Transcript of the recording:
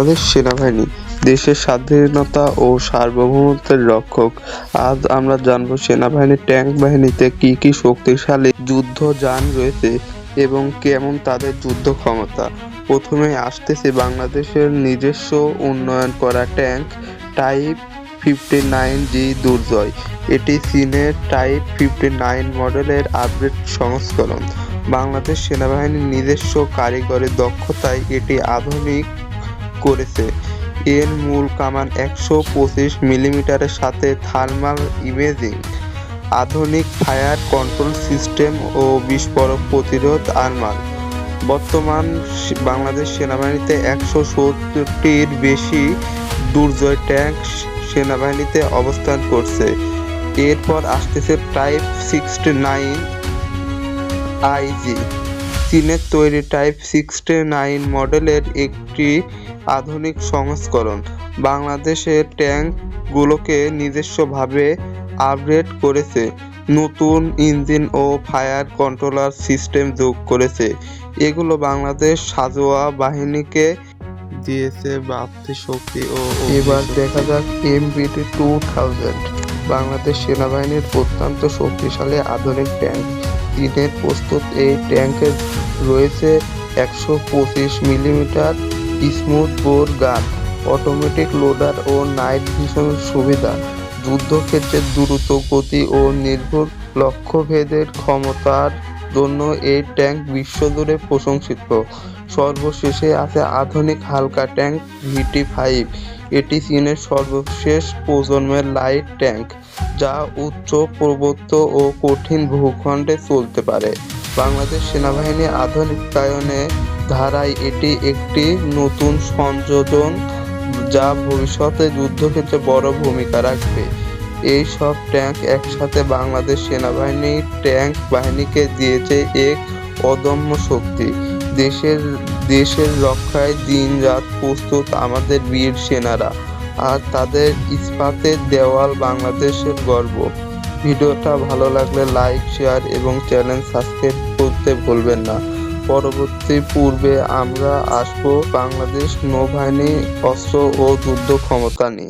বাংলাদেশ সেনাবাহিনী, দেশের স্বাধীনতা ও সার্বভৌমত্বের রক্ষক। আজ আমরা জানব সেনাবাহিনীর ট্যাঙ্ক বাহিনীতে কি কি শক্তিশালী যুদ্ধযান রয়েছে এবং কেমন তাদের যুদ্ধ ক্ষমতা। প্রথমে আসতেছে বাংলাদেশের নিজস্ব উন্নয়ন করা tank type fifty nine G Durjoy. এটি চীনের টাইপ ফিফটি নাইন মডেলের আপডেট সংস্করণ। বাংলাদেশ সেনাবাহিনীর নিজস্ব কারিগরি দক্ষতায় এটি আধুনিক করেছে। এর মূল কামান একশো পঁচিশ মিলিমিটারের সাথে থার্মাল ইমেজিং, আধুনিক ফায়ার কন্ট্রোল সিস্টেম ও বিস্ফোরক প্রতিরোধ আর্মার। বর্তমান বাংলাদেশ সেনাবাহিনীতে একশো সত্তরটির বেশি দুর্জয় ট্যাঙ্ক সেনাবাহিনীতে অবস্থান করছে। এরপর আসতেছে টাইপ সিক্সটি নাইন আইজি চীনের তৈরি টাইপ সিক্সটি নাইন মডেলের একটি আধুনিক সংস্করণ। বাংলাদেশের ট্যাঙ্কগুলোকে নিজস্বভাবে আপগ্রেড করেছে, নতুন ইঞ্জিন ও ফায়ার কন্ট্রোলার সিস্টেম যোগ করেছে। এগুলো বাংলাদেশ সাজোয়া বাহিনীকে দিয়েছে বাড়তি শক্তি ও এবার দেখা যাক এমবিটি টু থাউজেন্ড বাংলাদেশ সেনাবাহিনীর অত্যন্ত শক্তিশালী আধুনিক ট্যাঙ্ক। চীনের প্রস্তুত এই ট্যাঙ্কের রয়েছে একশো পঁচিশ millimetre smooth bore gun, automatic loader ও নাইট ভিশন সুবিধা, যুদ্ধক্ষেত্রে দ্রুত গতি ও নির্ভুল লক্ষ্যভেদের ক্ষমতার জন্য এই ট্যাঙ্ক বিশ্বজুড়ে প্রশংসিত। সর্বশেষে আছে আধুনিক হালকা ট্যাঙ্ক ভিটি ফাইভ, এটি চীনের সর্বশেষ প্রজন্মের লাইট ট্যাঙ্ক। যা উচ্চ প্রবত্ত ও কঠিন ভূখণ্ডে চলতে পারে। বাংলাদেশ সেনাবাহিনী আধুনিকায়নে ধারায় এটি একটি নতুন সংযোজন যা ভবিষ্যতে যুদ্ধক্ষেত্রে বড় ভূমিকা রাখবে। এই সব ট্যাঙ্ক একসাথে বাংলাদেশ সেনাবাহিনী ট্যাঙ্ক বাহিনীকে দিয়েছে এক অদম্য শক্তি। দেশের দেশের রক্ষায় দিনরাত প্রস্তুত আমাদের বীর সেনারা। আর তাদের ইস্পাতের দেওয়াল বাংলাদেশের গর্ব। ভিডিওটা ভালো লাগলে লাইক, শেয়ার এবং চ্যানেল সাবস্ক্রাইব করতে ভুলবেন না। পরবর্তী পূর্বে আমরা আসব বাংলাদেশ নৌবাহিনী অস্ত্র ও যুদ্ধ ক্ষমতা নিয়ে।